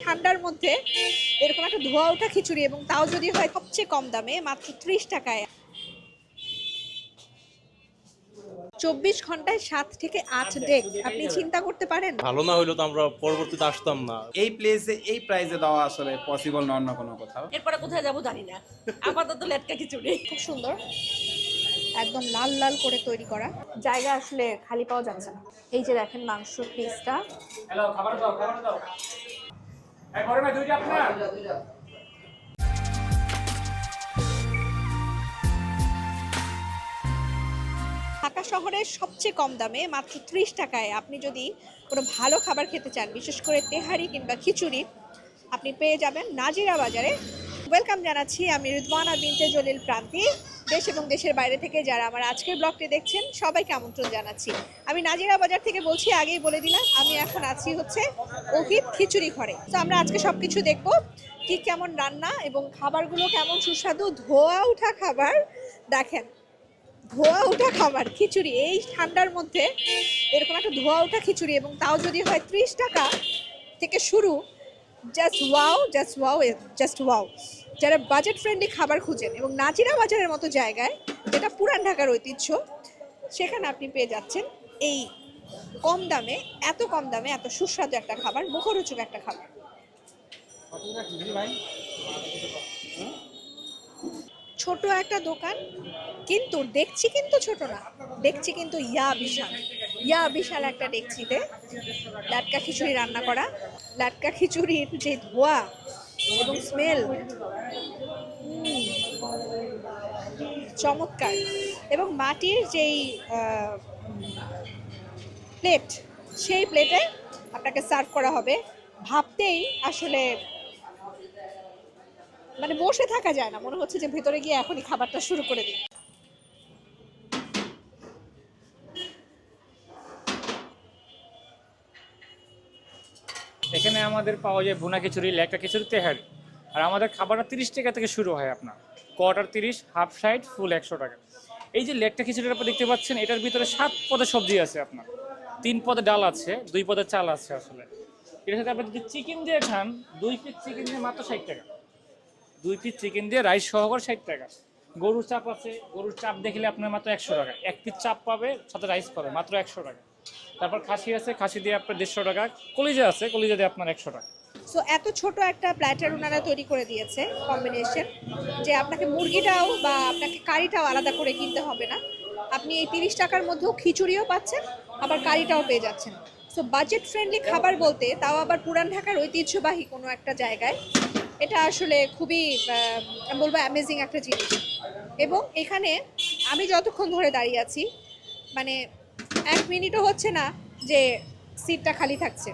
ঠান্ডার মধ্যে এরকম একটা ধোয়া ওঠা খিচুড়ি এবং তাও যদি হয় সবচেয়ে কম দামে মাত্র ত্রিশ টাকায়। চব্বিশ ঘন্টায় সাত থেকে আট ডেক আপনি চিন্তা করতে পারেন? ভালো না হইলে তো আমরা পরবর্তীতে আসতাম না। এই প্লেসে এই প্রাইসে দেওয়া আসলে পসিবল না অন্য কোনো কোথাও? এরপরে কোথায় যাব জানি না। আপাতত লেটকা খিচুড়ি। খুব সুন্দর। একদম লাল লাল করে তৈরি করা। জায়গা আসলে খালি পাওয়া যাচ্ছে না। এই যে দেখেন মাংসর পিসটা ঢাকা শহরের সবচেয়ে কম দামে মাত্র ত্রিশ টাকায় আপনি যদি কোনো ভালো খাবার খেতে চান বিশেষ করে তেহারি কিংবা খিচুড়ি আপনি পেয়ে যাবেন নাজিরা বাজারে। ওয়েলকাম জানাচ্ছি আমি রিদওয়ানা বিনতে জলিল প্রান্তি। দেশ এবং দেশের বাইরে থেকে যারা আমার আজকের ব্লগটি দেখছেন, সবাইকে আমন্ত্রণ জানাচ্ছি। আমি নাজিরা বাজার থেকে বলছি, আগেই বলে দিলাম, আমি এখন আছি হচ্ছে অভিত খিচুড়ি ঘরে। তো আমরা আজকে সব কিছু দেখব, কি কেমন রান্না এবং খাবারগুলো কেমন সুস্বাদু। ধোয়া ওঠা খাবার, দেখেন, ধোয়া ওঠা খাবার, খিচুড়ি, এই ঠান্ডার মধ্যে এরকম একটা ধোয়া ওঠা খিচুড়ি এবং তাও যদি হয় ত্রিশ টাকা থেকে শুরু just wow just wow just wow যারা বাজেট ফ্রেন্ডলি খাবার খুঁজেন এবং নাজিরা বাজারের মতো জায়গায়, যেটা পুরান ঢাকার ঐতিহ্য, সেখানে আপনি পেয়ে যাচ্ছেন এই কম দামে, এত কম দামে, এত সুস্বাদু একটা খাবার, মুখরোচক একটা খাবার। ছোট একটা দোকান, কিন্তু দেখছি কিন্তু ছোট না, দেখছি কিন্তু ইয়া বিশাল। ইয়া বিশাল একটা ডেকচিতে লাটকা খিচুড়ি রান্না করা। লাটকা খিচুড়ির যে ধোয়া স্মেল। চমৎকার। এবং মাটির যেই প্লেট সেই প্লেটে আপনাকে সার্ভ করা হবে। ভাবতেই আসলে মানে বসে থাকা যায় না। মনে হচ্ছে যে ভেতরে গিয়ে এখনই খাবারটা শুরু করে দিই। এখানে আমাদের পাওয়া যায় ভুনা খিচুড়ি, লেকটা খিচুড়ি, তেহারি। আর আমাদের খাবারটা তিরিশ টাকা থেকে শুরু হয় আপনার। কোয়ার্টার তিরিশ, হাফ সাইড, ফুল একশো টাকা। এই যে লেকটা খিচুড়িটা আপনি দেখতে পাচ্ছেন, এটার ভিতরে সাত পদে সবজি আছে আপনার। তিন পদে ডাল আছে, দুই পদে চাল আছে আসলে। এটার সাথে আপনি যদি চিকেন দিয়ে খান, দুই পিস চিকেন দিয়ে মাত্র ষাট টাকা। দুই পিস চিকেন দিয়ে রাইস সহকার ষাট টাকা। গরুর চাপ আছে, গরুর চাপ দেখলে আপনার মাত্র একশো টাকা। এক পিস চাপ পাবে, সাথে রাইস পাবে, মাত্র একশো টাকা। তারপর খাসি আছে, খাসি দিয়ে আপনার দেড়শো টাকা। কলিজা আছে, কলিজা দিয়ে আপনার একশো টাকা। সো এত ছোট একটা প্ল্যাটার ওনারা তৈরি করে দিয়েছে কম্বিনেশন যে আপনাকে মুরগিটাও বা আপনাকে কারিটাও আলাদা করে কিনতে হবে না। আপনি এই তিরিশ টাকার মধ্যেও খিচুড়িও পাচ্ছেন, আবার কারিটাও পেয়ে যাচ্ছেন। সো বাজেট ফ্রেন্ডলি খাবার বলতে, তাও আবার পুরান ঢাকার ঐতিহ্যবাহী কোনো একটা জায়গায়। এটা আসলে খুবই বলব অ্যামেজিং একটা জিনিস। এবং এখানে আমি যতক্ষণ ধরে দাঁড়িয়ে আছি মানে এক মিনিটও হচ্ছে না যে সিটটা খালি থাকছে।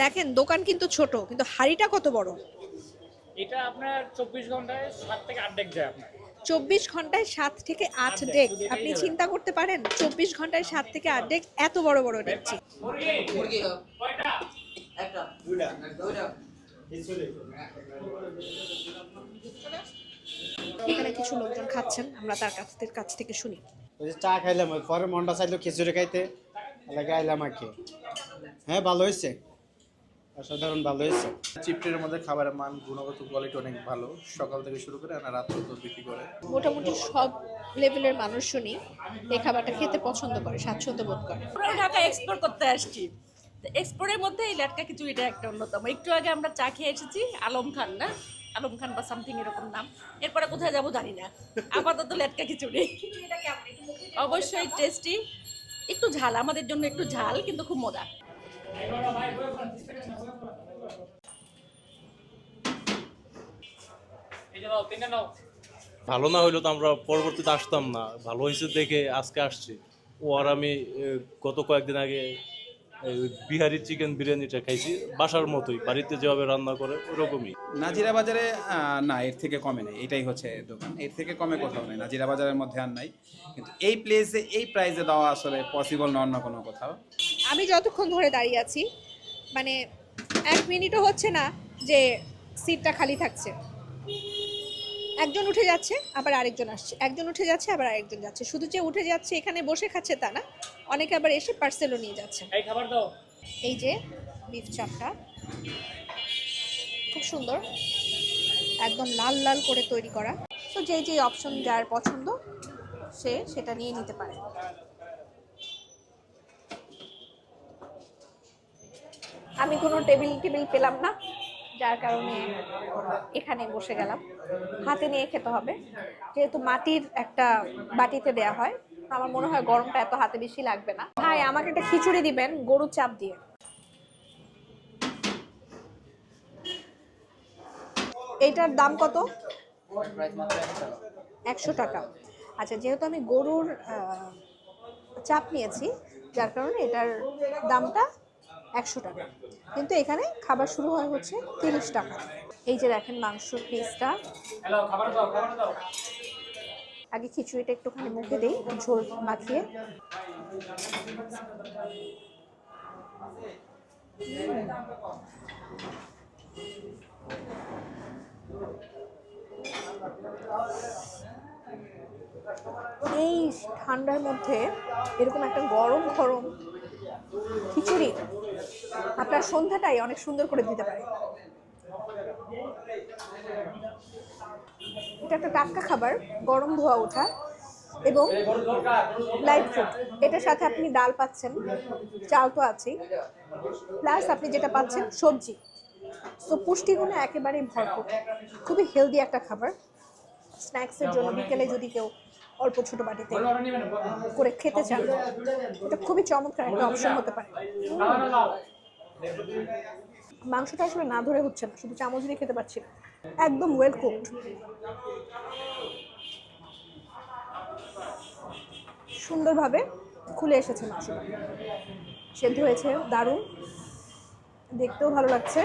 দেখেন দোকান কিন্তু ছোট কিন্তু হাড়িটা কত বড়? এটা আপনার চব্বিশ ঘন্টায় সাত থেকে আট ডেক যায় আপনার। চব্বিশ ঘন্টায় সাত থেকে আট ডেক। আপনি চিন্তা করতে পারেন চব্বিশ ঘন্টায় সাত থেকে আট ডেক এত বড় বড় ডেকছি এখানে কিছু লোকজন খাচ্ছেন আমরা তার কাছ থেকে কাছ থেকে শুনি। ওই যে চা খাইলাম পরে মনটা চাইলো খিচুড়ি খাইতে। লাগে আইলাম আর কি। হ্যাঁ ভালো হয়েছে? অসাধারণ ভালো হয়েছে। চিপটের মধ্যে খাবারের মান গুণগত কোয়ালিটি অনেক ভালো। সকাল থেকে শুরু করে আর রাত পর্যন্ত বিক্রি করে। মোটামুটি সব লেভেলের মানুষ শুনি। এই খাবারটা খেতে পছন্দ করে স্বাচ্ছন্দ্য বোধ করে। ঢাকা এক্সপোর্ট করতে আসছি। এক্সপোর্টের মধ্যে এই লেটকা খিচুড়িটা একটা অন্যতম। একটু আগে আমরা চা খেয়ে এসেছি আলম খান না? আলম খান বা সামথিং এরকম নাম। এরপরে কোথায় যাব জানি না। আপাতত লেটকা খিচুড়ি। অবশ্যই টেস্টি একটু ঝাল আমাদের জন্য একটু ঝাল কিন্তু খুব মজা। এই যে নাও তিনটা নাও। ভালো না হইলে তো আমরা পরবর্তীতে আসতাম না। ভালো হয়েছে দেখে আজকে আসছি। ও আর আমি গত কয়েকদিন আগে বিহারি চিকেন বিরিয়ানিটা খাইছি বাসার মতোই বাড়িতে যেভাবে রান্না করে ওরকমই। নাজিরা বাজারে না এর থেকে কমে নেই এটাই হচ্ছে দোকান। এর থেকে কমে কোথাও নেই নাজিরা বাজারের মধ্যে আর নাই। কিন্তু এই প্লেসে এই প্রাইসে দেওয়া আসলে পসিবল না অন্য কোনো কোথাও। আমি যতক্ষণ ধরে দাঁড়িয়ে আছি মানে এক মিনিটও হচ্ছে না যে সিটটা খালি থাকছে। একজন উঠে যাচ্ছে আবার আরেকজন আসছে। একজন উঠে যাচ্ছে আবার আরেকজন যাচ্ছে। শুধু যে উঠে যাচ্ছে এখানে বসে খাচ্ছে তা না। অনেকে আবার এসে পার্সেলও নিয়ে যাচ্ছে। এই খাবার দাও। এই যে বিফ চাপটা খুব সুন্দর। একদম লাল লাল করে তৈরি করা। তো যেই যেই অপশন যার পছন্দ সে সেটা নিয়ে নিতে পারে। আমি কোনো টেবিল টেবিল পেলাম না। যার কারণে এখানে বসে গেলাম। হাতে নিয়ে খেতে হবে। যেহেতু মাটির একটা বাটিতে দেয়া হয়, আমার মনে হয় গরমটা এত হাতে বেশি লাগবে না। ভাই, আমাকে একটা খিচুড়ি দিবেন, গরুর চাপ দিয়ে। এইটার দাম কত? একশো টাকা। আচ্ছা যেহেতু আমি গরুর চাপ নিয়েছি, যার কারণে এটার দামটা একশো টাকা। কিন্তু এখানে খাবার শুরু হয় হচ্ছে তিরিশ টাকা। এই যে দেখেন মাংসর পিসটা আগে খিচুড়িটা একটুখানি মুখে দিই, ঝোল মাখিয়ে। এই ঠান্ডার মধ্যে এরকম একটা গরম গরম খিচুড়ি। আপনার সন্ধ্যাটাই অনেক সুন্দর করে দিতে পারে। এটা একটা টাটকা খাবার, গরম ধোয়া ওঠা এবং লাইট ফুড এটার সাথে আপনি ডাল পাচ্ছেন, চাল তো আছেই। প্লাস আপনি যেটা পাচ্ছেন, সবজি। তো পুষ্টিগুণে একেবারেই ভরপুর। খুবই হেলদি একটা খাবার। স্ন্যাক্সের জন্য বিকেলে যদি কেউ অল্প ছোট বাটিতে করে খেতে চান এটা খুবই চমৎকার একটা অপশন হতে পারে। মাংসটা আসলে না ধরে হচ্ছে না শুধু চামচ দিয়ে খেতে পারছি না। একদম ওয়েল কুকড সুন্দরভাবে খুলে এসেছে মাংসটা। সেদ্ধ হয়েছে দারুণ। দেখতেও ভালো লাগছে।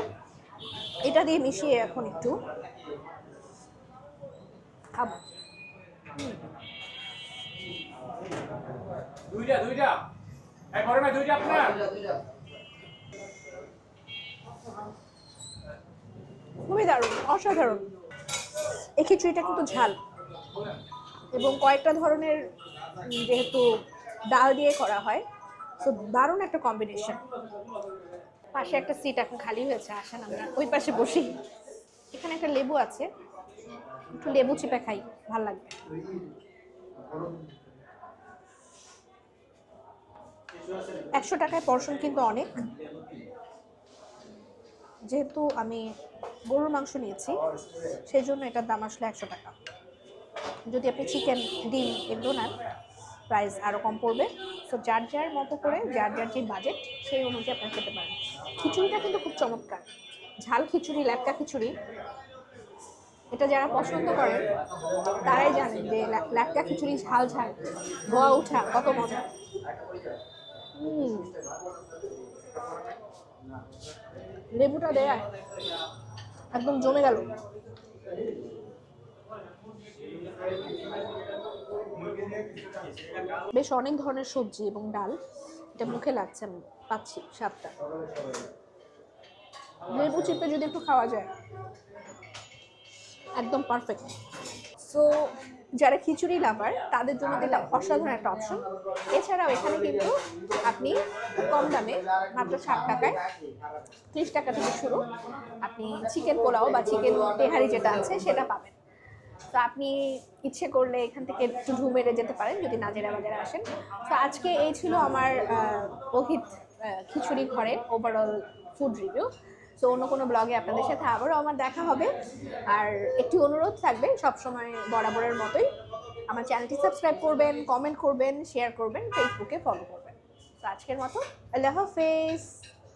এটা দিয়ে মিশিয়ে এখন একটু খাব। দুইটা দুইটা। এই বড় না দুইটা আপনার? খুবই দারুণ অসাধারণ। এই খিচুড়িটা কিন্তু ঝাল। এবং কয়েকটা ধরনের যেহেতু ডাল দিয়ে করা হয় তো দারুণ একটা কম্বিনেশন পাশে একটা সিট এখন খালি হয়েছে আসেন আমরা। ওই পাশে বসি। এখানে একটা লেবু আছে। একটু লেবু চিপে খাই, ভালো লাগবে। একশো টাকায় পর্শন কিন্তু অনেক। যেহেতু আমি গরুর মাংস নিয়েছি সেই জন্য এটার দাম আসলে একশো টাকা। যদি আপনি চিকেন ডিম এগুলো নেন প্রাইস আরও কম পড়বে। সো যার যার মতো করে, যার যার যে বাজেট সেই অনুযায়ী আপনারা খেতে পারেন। খিচুড়িটা কিন্তু খুব চমৎকার। ঝাল খিচুড়ি ল্যাপটা খিচুড়ি এটা যারা পছন্দ করেন তারাই জানেন যে ল্যা- ল্যাপটা খিচুড়ি ঝাল ঝাল, ধোয়া উঠা, কত মজা। লেবুটা দেয় একদম জমে গেল। বেশ অনেক ধরনের সবজি এবং ডাল, এটা মুখে লাগছে, আমি পাচ্ছি স্বাদটা। লেবু চিপে যদি একটু খাওয়া যায়। একদম পারফেক্ট সো যারা খিচুড়ি লাভার তাদের জন্য এটা অসাধারণ একটা অপশন এছাড়াও এখানে কিন্তু আপনি খুব কম দামে মাত্র ষাট টাকায় ত্রিশ টাকা থেকে শুরু আপনি চিকেন পোলাও বা চিকেন তেহারি যেটা আছে, সেটা পাবেন। তো আপনি ইচ্ছে করলে এখান থেকে একটু ঢু মেরে যেতে পারেন, যদি নাজেরা বাজারে আসেন। তো আজকে এই ছিল আমার অহিত খিচুড়ি ঘরের ওভারঅল ফুড রিভিউ তো অন্য কোনো ব্লগে আপনাদের সাথে আবারও আমার দেখা হবে। আর একটি অনুরোধ থাকবে, সবসময় বরাবরের মতোই আমার চ্যানেলটি সাবস্ক্রাইব করবেন কমেন্ট করবেন শেয়ার করবেন ফেসবুকে ফলো করবেন। তো আজকের মতো, আল্লাহ হাফেজ।